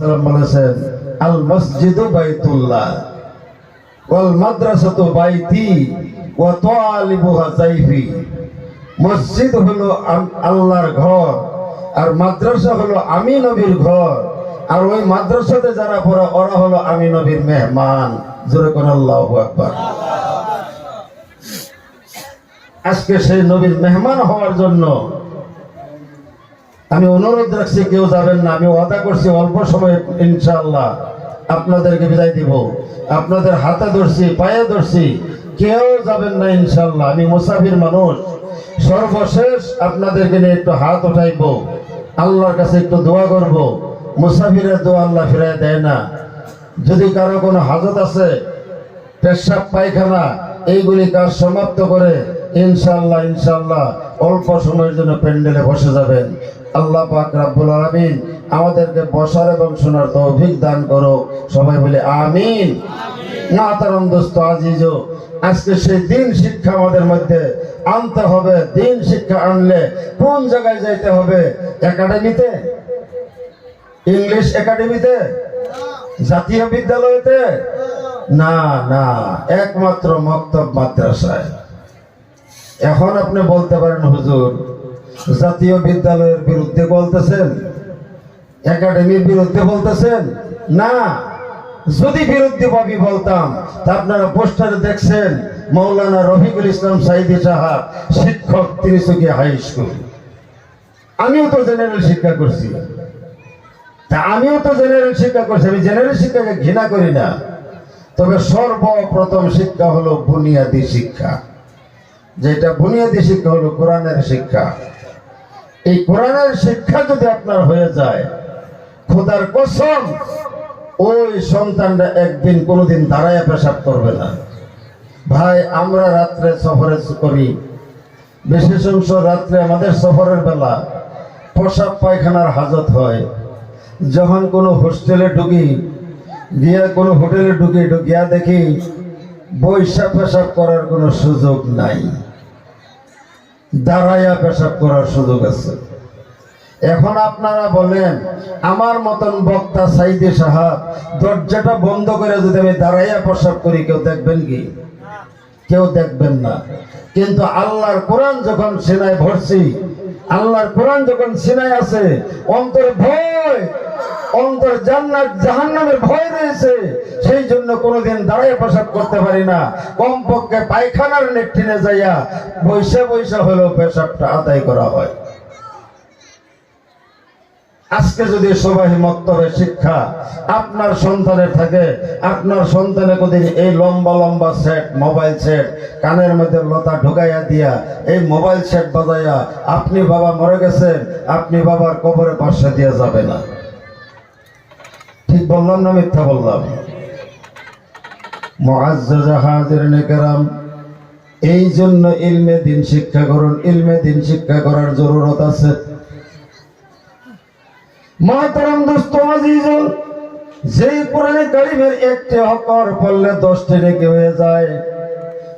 বলেছেন, আল মসজিদু বাইতুল্লাহ, ওয়াল মাদ্রাসাতু বাইতি ওয়া তালিবুহা জাইফি মসজিদ হলো আল্লাহর ঘর, আর মাদ্রাসা হলো আমি নবীর ঘর, আর ওই মাদ্রাসাতে যারা পড়ে, ওরা হলো আমি নবীর মেহমান। জোরে কোন আল্লাহ আকবার। আজকে সেই নবীর মেহমান হওয়ার জন্য আমি অনুরোধ রাখছি, কেউ যাবেন না। আমি ওয়াদা করছি, অল্প সময়ে ইনশাআল্লাহ আপনাদেরকে বিদায় দিব। আপনাদের হাতে ধরছি, পায়ে ধরছি, কেউ যাবেন না ইনশাল্লাহ আমি মুসাফির মানুষ। সর্বশেষ আপনাদেরকে নিয়ে একটু হাত উঠাইব। আল্লাহর কাছে একটু দোয়া করব। মুসাফিরের দোয়া আল্লাহ ফিরাই দেয় না। যদি কারও কোনো হাজত আছে, পেশাব, পায়খানা, এইগুলি কাজ সমাপ্ত করে ইনশাল্লাহ ইনশাল্লাহ অল্প সময়ের জন্য প্যান্ডেলে বসে যাবেন। আল্লাহ পাক রাব্বুল আলামিন আমাদেরকে বসার এবং শোনার তৌফিক দান করো। সবাই বলে আমিন। না তার দোস্ত আজিজ আজকে সেই দিন শিক্ষা আমাদের মধ্যে আনতে হবে। দিন শিক্ষা আনলে কোন জায়গায় যাইতে হবে? একাডেমিতে? ইংলিশ একাডেমিতে? জাতীয় বিদ্যালয়তে? না না একমাত্র মক্তব মাদ্রাসায়। এখন আপনি বলতে পারেন হুজুর জাতীয় বিদ্যালয়ের বিরুদ্ধে বলতেছেন, একাডেমির বিরুদ্ধে বলতেছেন, না, যদি বিরুদ্ধে ভাবি বলতাম, তা আপনারা পোস্টারে দেখছেন মৌলানা রফিকুল ইসলাম সাইদি সাহা শিক্ষক তিরিশুকিয়া হাই স্কুল। আমিও তো জেনারেল শিক্ষা করছি। তা আমিও তো জেনারেল শিক্ষা করছি, আমি জেনারেল শিক্ষাকে ঘৃণা করি না। তবে সর্বপ্রথম শিক্ষা হলো বুনিয়াদী শিক্ষা। যেটা বুনিয়াদী শিক্ষা হলো কোরআনের শিক্ষা। এই কোরআনের শিক্ষা যদি আপনার হয়ে যায়, খোদার কসম, ওই সন্তানটা একদিন কোনোদিন দাঁড়ায় পেশাব করবে না। ভাই, আমরা রাত্রে সফরে করি। বিশেষ অংশ রাত্রে আমাদের সফরের বেলা পোশাক পায়খানার হাজত হয়। যখন কোনো হোস্টেলে ঢুকি, গিয়া কোনো হোটেলে ঢুকি, ঢুকিয়া দেখি, বৈশা পেশাব করার কোনো সুযোগ নাই। দাঁড়াইয়া পেশাব করার সুযোগ আছে। এখন আপনারা বলেন, আমার মতন বক্তা সাইদে সাহাব, দরজাটা বন্ধ করে যদি আমি দাঁড়াইয়া পেশাব করি, কেউ দেখবেন কি? কেউ দেখবেন না। কিন্তু আল্লাহর কোরআন যখন সিনায় ভরছি, আল্লাহর কোরআন যখন সিনায় আছে, অন্তরে ভয় অন্তর জান্নাত জাহান্নামের ভয় রয়েছে, সেই জন্য কোনোদিন দাঁড়িয়ে প্রসাদ করতে পারি না। কমপক্ষে পায়খানার নেট্রিনে যাইয়া বৈশা বৈশা হলেও পেশাবটা আদায় করা হয়। আজকে যদি সবাই মক্তবে শিক্ষা আপনার সন্তানের থাকে, আপনার সন্তানে কোদিন এই লম্বা লম্বা সেট মোবাইল সেট কানের মধ্যে লতা ঢুকাইয়া দিয়া এই মোবাইল সেট বাজাইয়া, আপনি বাবা মরে গেছেন, আপনি বাবার কবরে পাশে দিয়ে যাবে না। ঠিক বললাম না মিথ্যা বললাম? এই জন্য ইলমে দিন শিক্ষা করুন, ইলমে দিন শিক্ষা করার জরুরত আছে। মহাতারাম দোস্ত যেই কোরআনে কারিমের একটি অকর পড়লে দশটি রেখে হয়ে যায়।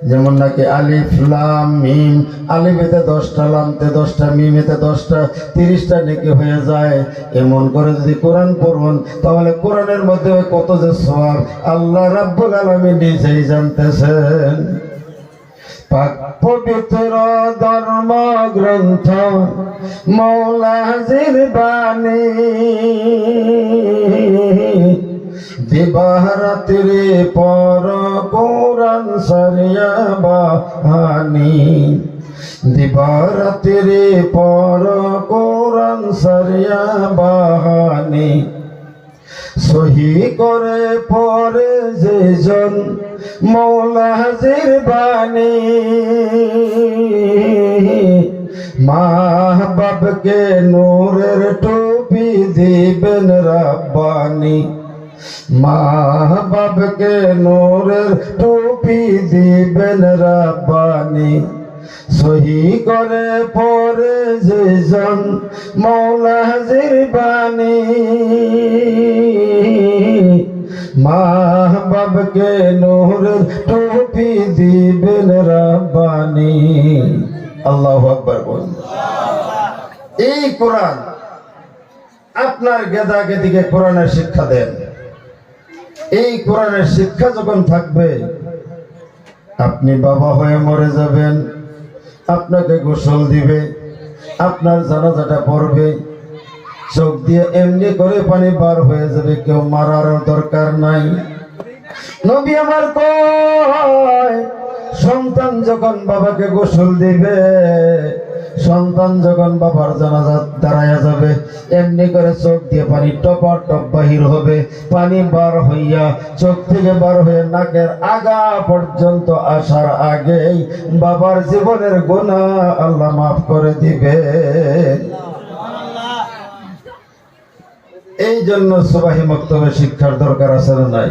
যেমন নাকি আলিফ, লাম, মিম। আলিফেতে দশটা, লামতে দশটা, মিমেতে দশটা, তিরিশটা নেকি হয়ে যায়। এমন করে যদি কোরআন পড়ুন, তাহলে কোরআনের মধ্যে কত যে সব আল্লাহ রাব্বুল আলমী নিজেই জানতেছেন। পবিত্র ধর্ম গ্রন্থ মৌলাজির বাণী দিবারাত্রি পর কোরআন সরিয়া বাহানি। পর কোরআন সরিয়া বাহানি। সহি করে পরে যেজন মৌলা হাজির বাণী। মা বাবকে নূরের টুপি দিবেন রাব্বানি। মা বাবকে নূরের টুপি দিবেন রাব্বানি। সহি করে পরে যেজন মৌলা হাজির বাণী। মা বাবকে টুপি দিবেন রাব্বানি। আল্লাহু আকবার বল। এই কোরআন আপনার গেদা গেদিকে কোরআনের শিক্ষা দেন। এই কোরআনের শিক্ষা যখন থাকবে, আপনি বাবা হয়ে মরে যাবেন, আপনাকে গোসল দিবে, আপনার জানাজাটা পড়বে, চোখ দিয়ে এমনি করে পানি বার হয়ে যাবে, কেউ মারার দরকার নাই। নবী আমার কয়, সন্তান যখন বাবাকে গোসল দিবে সন্তান যখন বাবার জানাজা দাঁড়ায় যাবে, এমনি করে চোখ দিয়ে পানি টপা টপ বাহির হবে। পানি বার হইয়া চোখ থেকে বার হয়ে নাকের আগা পর্যন্ত আসার আগেই বাবার জীবনের গুণা আল্লাহ মাফ করে দিবে। এই জন্য সুবাহী মক্তবে শিক্ষার দরকার আছে নাই?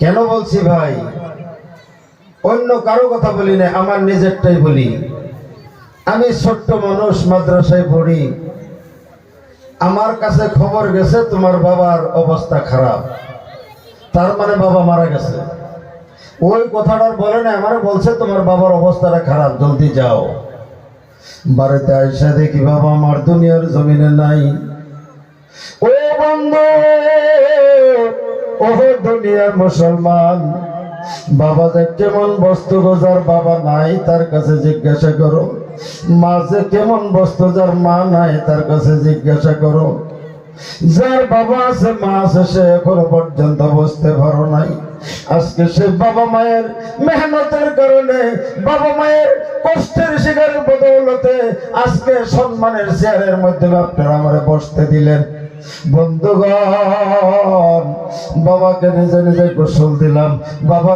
কেন বলছি ভাই? অন্য কারও কথা বলি না আমার নিজেরটাই বলি। আমি ছোট্ট মানুষ, মাদ্রাসায় পড়ি। আমার কাছে খবর গেছে, তোমার বাবার অবস্থা খারাপ। তার মানে বাবা মারা গেছে। ওই কথাটার বলে না আমার বলছে, তোমার বাবার অবস্থাটা খারাপ, জলদি যাও। বাড়িতে আইসা দেখি বাবা আমার দুনিয়ার জমিনে নাই। ও বন্ধু ও দুনিয়ার মুসলমান। বাবা যে কেমন বস্তু গো বাবা নাই তার কাছে জিজ্ঞাসা করো। মা যে কেমন বস্তু, যার মা নাই তার কাছে জিজ্ঞাসা করো। যার বাবা আছে, মা আছে, সে এখনও পর্যন্ত বুঝতে পারো নাই। আজকে সে বাবা মায়ের মেহনতের কারণে, বাবা মায়ের কষ্টের শিকারের বদৌলতে আজকে সম্মানের চেয়ারের মধ্যে আপনারা আমারে বসতে দিলেন। বন্ধুগণ, বাবাকে নিজে নিজে গোসল দিলাম। বাবা